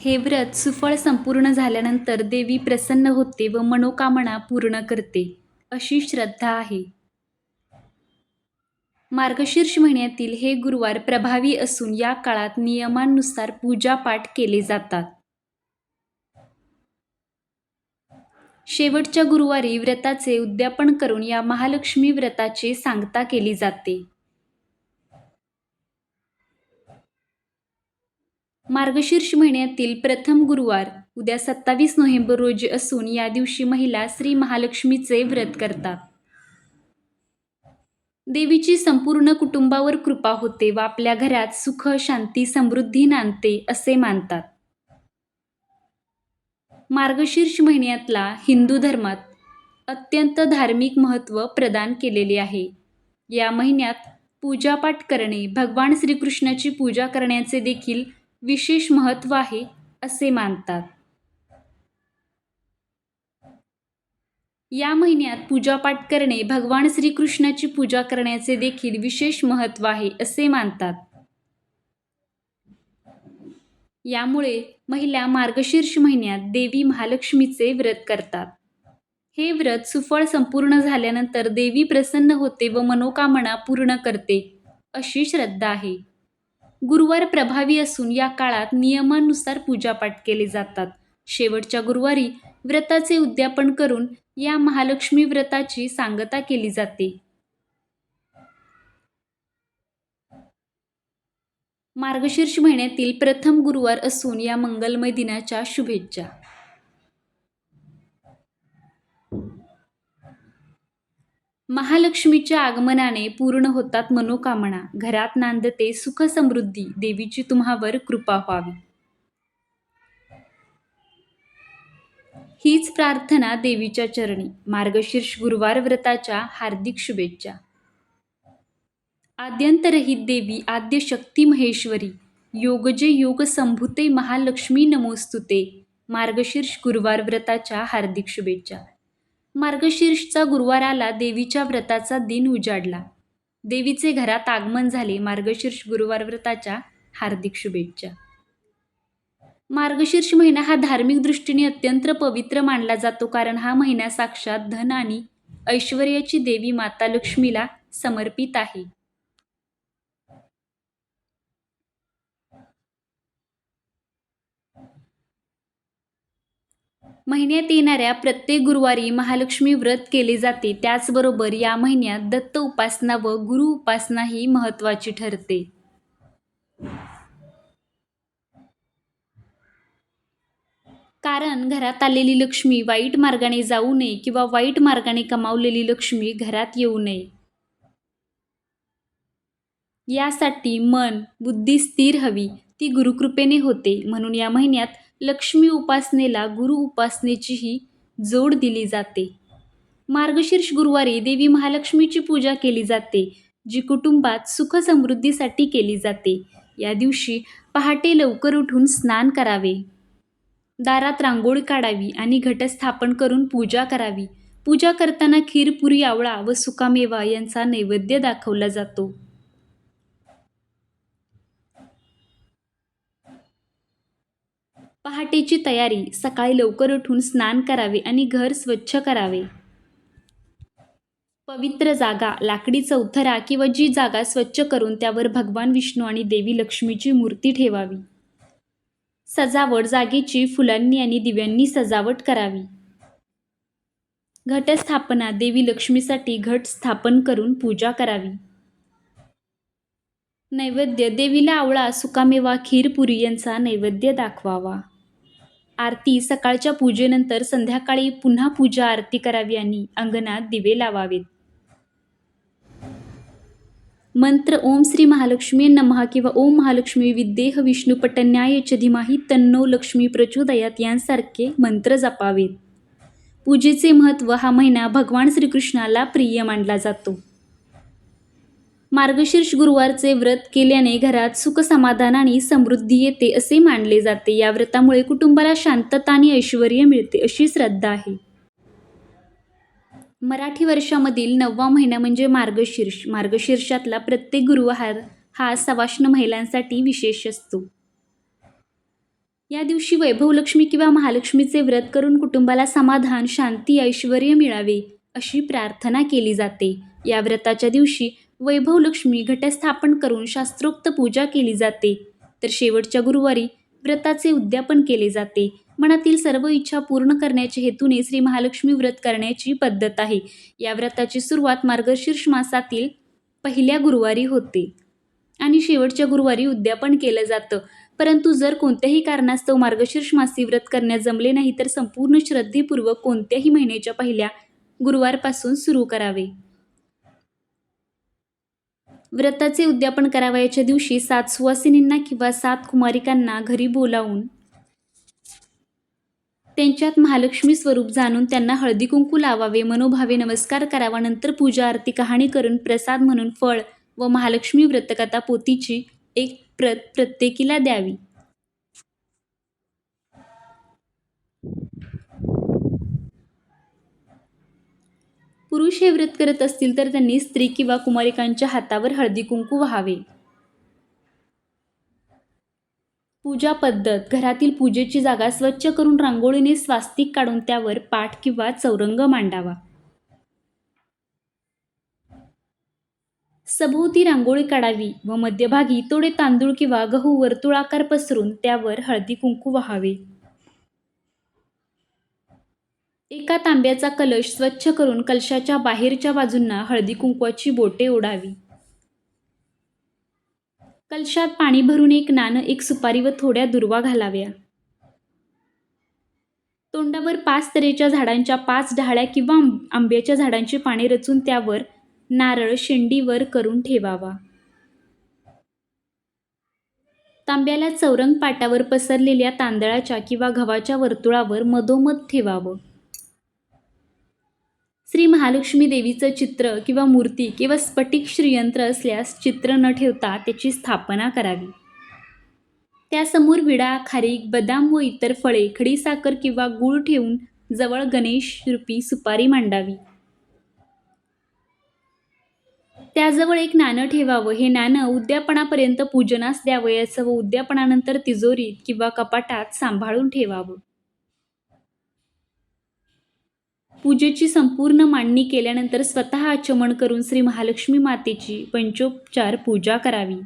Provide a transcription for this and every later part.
हे व्रत सुफळ संपूर्ण झाल्यानंतर देवी प्रसन्न होते व मनोकामना पूर्ण करते अशी श्रद्धा आहे. मार्गशीर्ष महिन्यातील हे गुरुवार प्रभावी असून या काळात नियमांनुसार पूजापाठ केले जातात. शेवटच्या गुरुवारी व्रताचे उद्यापन करून या महालक्ष्मी व्रताची सांगता केली जाते. मार्गशीर्ष महिन्यातील प्रथम गुरुवार उद्या सत्तावीस नोव्हेंबर रोजी असून या दिवशी महिला श्री महालक्ष्मीचे व्रत करतात. देवीची संपूर्ण कुटुंबावर कृपा होते व आपल्या घरात सुख शांती समृद्धी नांदते असे मानतात. मार्गशीर्ष महिन्यातला हिंदू धर्मात अत्यंत धार्मिक महत्त्व प्रदान केलेले आहे. या महिन्यात पूजापाठ करणे भगवान श्रीकृष्णाची पूजा करण्याचे देखील विशेष महत्त्व आहे असे मानतात. या महिन्यात पूजापाठ करणे भगवान श्रीकृष्णाची पूजा करण्याचे देखील विशेष महत्त्व आहे असे मानतात. यामुळे महिला मार्गशीर्ष महिन्यात देवी महालक्ष्मीचे व्रत करतात. हे व्रत सुफळ संपूर्ण झाल्यानंतर देवी प्रसन्न होते व मनोकामना पूर्ण करते अशी श्रद्धा आहे. गुरुवार प्रभावी असून या काळात नियमानुसार पूजापाठ केले जातात. शेवटच्या गुरुवारी व्रताचे उद्यापन करून या महालक्ष्मी व्रताची सांगता केली जाते. मार्गशीर्ष महिन्यातील प्रथम गुरुवार असून या मंगलमय दिनाच्या शुभेच्छा. महालक्ष्मीच्या आगमनाने पूर्ण होतात मनोकामना. घरात नांदते सुख समृद्धी देवीची तुम्हावर कृपा व्हावी. हीच प्रार्थना देवीच्या चरणी. मार्गशीर्ष गुरुवार व्रताच्या हार्दिक शुभेच्छा. आद्यंतरहित देवी आद्य शक्ती महेश्वरी. योगजे योग संभूते महालक्ष्मी नमोस्तुते. मार्गशीर्ष गुरुवार व्रताच्या हार्दिक शुभेच्छा. मार्गशीर्षचा गुरुवार आला देवीच्या व्रताचा दिन उजाडला. देवीचे घरात आगमन झाले मार्गशीर्ष गुरुवार व्रताच्या हार्दिक शुभेच्छा. मार्गशीर्ष महिना हा धार्मिक दृष्टीने अत्यंत पवित्र मानला जातो कारण हा महिना साक्षात धन आणि ऐश्वर्याची देवी माता लक्ष्मीला समर्पित आहे. महिन्यात येणाऱ्या प्रत्येक गुरुवारी महालक्ष्मी व्रत केले जाते. त्याचबरोबर या महिन्यात दत्त उपासना व गुरु उपासना ही महत्त्वाची ठरते. कारण घरात आलेली लक्ष्मी वाईट मार्गाने जाऊ नये किंवा वाईट मार्गाने कमावलेली लक्ष्मी घरात येऊ नये. यासाठी मन बुद्धी स्थिर हवी ती गुरुकृपेने होते. म्हणून या महिन्यात लक्ष्मी उपासनेला गुरु उपासनेचीही जोड दिली जाते. मार्गशीर्ष गुरुवारी देवी महालक्ष्मीची पूजा केली जाते जी कुटुंबात सुख समृद्धीसाठी केली जाते. या दिवशी पहाटे लवकर उठून स्नान करावे. दारात रांगोळी काढावी आणि घटस्थापन करून पूजा करावी. पूजा करताना खीर पुरी आवळा व सुकामेवा यांचा नैवेद्य दाखवला जातो. पहाटेची तयारी सकाळी लवकर उठून स्नान करावे आणि घर स्वच्छ करावे. पवित्र जागा लाकडी चौथरा किंवा जी जागा स्वच्छ करून त्यावर भगवान विष्णू आणि देवी लक्ष्मीची मूर्ती ठेवावी. सजावट जागेची फुलांनी आणि दिव्यांनी सजावट करावी. घटस्थापना देवी लक्ष्मीसाठी घट स्थापन करून पूजा करावी. नैवेद्य देवीला आवळा सुकामेवा खीरपुरी यांचा नैवेद्य दाखवावा. आरती सकाळच्या पूजेनंतर संध्याकाळी पुन्हा पूजा आरती करावी आणि अंगणात दिवे लावावेत. मंत्र ओम श्री महालक्ष्मी नमः किंवा ओम महालक्ष्मी विद्येह विष्णू पटन्याय च धीमाही तन्नो लक्ष्मी प्रचोदयात यांसारखे मंत्र जपावेत. पूजेचे महत्त्व हा महिना भगवान श्रीकृष्णाला प्रिय मानला जातो. मार्गशीर्ष गुरुवारचे व्रत केल्याने घरात सुख समाधान आणि समृद्धी येते असे मानले जाते. या व्रतामुळे कुटुंबाला शांतता आणि ऐश्वर मिळते अशी श्रद्धा आहे. मराठी वर्षामधील नववा महिना म्हणजे मार्गशीर्ष. मार्गशीर्षातला प्रत्येक गुरुवार हा सवाष्ण महिलांसाठी विशेष असतो. या दिवशी वैभवलक्ष्मी किंवा महालक्ष्मीचे व्रत करून कुटुंबाला समाधान शांती ऐश्वर मिळावे अशी प्रार्थना केली जाते. या व्रताच्या दिवशी वैभवलक्ष्मी घटस्थापन करून शास्त्रोक्त पूजा केली जाते. तर शेवटच्या गुरुवारी व्रताचे उद्यापन केले जाते. मनातील सर्व इच्छा पूर्ण करण्याच्या हेतूने श्री महालक्ष्मी व्रत करण्याची पद्धत आहे. या व्रताची सुरुवात मार्गशीर्ष मासातील पहिल्या गुरुवारी होते. आणि शेवटच्या गुरुवारी उद्यापन केलं जातं. परंतु जर कोणत्याही कारणास्तव मार्गशीर्ष मासी व्रत करण्यास जमले नाही तर संपूर्ण श्रद्धेपूर्वक कोणत्याही महिन्याच्या पहिल्या गुरुवारपासून सुरू करावे. व्रताचे उद्यापन करावयाच्या दिवशी सात सुवासिनींना किंवा सात कुमारिकांना घरी बोलावून त्यांच्यात महालक्ष्मी स्वरूप जाणून त्यांना हळदी कुंकू लावावे मनोभावे नमस्कार करावा नंतर पूजा आरती कहाणी करून प्रसाद म्हणून फळ व महालक्ष्मी व्रतकथा पोथीची एक प्रत प्रत्येकीला द्यावी. पुरुष हे व्रत करत असतील तर त्यांनी स्त्री किंवा कुमारिकांच्या हातावर हळदी कुंकू व्हावे. पूजा पद्धत. घरातील पूजेची जागा स्वच्छ करून रांगोळीने स्वास्तिक काढून त्यावर पाठ किंवा चौरंग मांडावा. सभोवती रांगोळी काढावी व मध्यभागी थोडे तांदूळ किंवा गहू वर्तुळाकार पसरून त्यावर हळदी कुंकू व्हावे. एका तांब्याचा कलश स्वच्छ करून कलशाच्या बाहेरच्या बाजूंना हळदी कुंकवाची बोटे ओढावी. कलशात पाणी भरून एक नाणं एक सुपारी व थोड्या दुर्वा घालाव्या. तोंडावर पाच तऱ्हेच्या झाडांच्या पाच डहाळ्या किंवा आंब्याच्या झाडांची पाने रचून त्यावर नारळ शेंडीवर करून ठेवावा. तांब्याला चौरंग पाटावर पसरलेल्या तांदळाच्या किंवा गव्हाच्या वर्तुळावर मधोमध ठेवावं. श्री महालक्ष्मी देवीचं चित्र किंवा मूर्ती किंवा स्फटिक श्रीयंत्र असल्यास चित्र न ठेवता त्याची स्थापना करावी. त्यासमोर विडा खारीक बदाम व इतर फळे खडीसाखर किंवा गूळ ठेवून जवळ गणेश रूपी सुपारी मांडावी. त्याजवळ एक नाणं ठेवावं. हे नाणं उद्यापनापर्यंत पूजनास द्यावयाचं व उद्यापनानंतर तिजोरीत किंवा कपाटात सांभाळून ठेवावं. पूजेची संपूर्ण मांडणी केल्यानंतर स्वतः आचमन करून श्री महालक्ष्मी मातेची पंचोपचार पूजा करावी.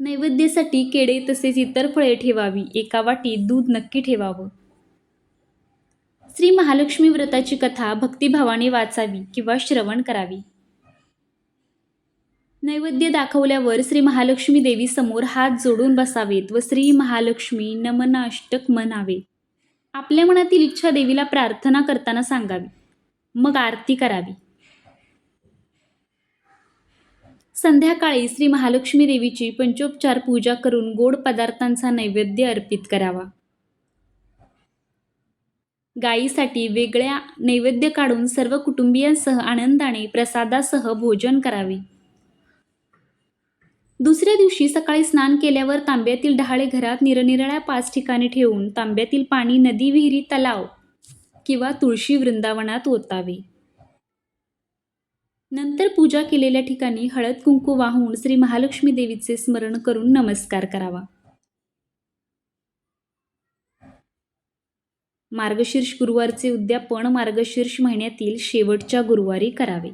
नैवेद्यासाठी केळे तसेच इतर फळे ठेवावी. एका वाटीत दूध नक्की ठेवावं. श्री महालक्ष्मी व्रताची कथा भक्तिभावाने वाचावी किंवा श्रवण करावी. नैवेद्य दाखवल्यावर श्री महालक्ष्मी देवी समोर हात जोडून बसावेत व श्री महालक्ष्मी नमनाष्टक म्हणावे आपल्या मनातील इच्छा देवीला प्रार्थना करताना सांगावी. मग आरती करावी. संध्याकाळी श्री महालक्ष्मी देवीची पंचोपचार पूजा करून गोड पदार्थांचा नैवेद्य अर्पित करावा. गायीसाठी वेगळ्या नैवेद्य काढून सर्व कुटुंबियांसह आनंदाने प्रसादासह भोजन करावे. दुसऱ्या दिवशी सकाळी स्नान केल्यावर तांब्यातील डहाळे घरात निरनिराळ्या पाच ठिकाणी ठेवून तांब्यातील पाणी नदी विहिरी तलाव किंवा तुळशी वृंदावनात ओतावे. नंतर पूजा केलेल्या ठिकाणी हळद कुंकू वाहून श्री महालक्ष्मी देवीचे स्मरण करून नमस्कार करावा. मार्गशीर्ष गुरुवारचे उद्यापन मार्गशीर्ष महिन्यातील शेवटच्या गुरुवारी करावे.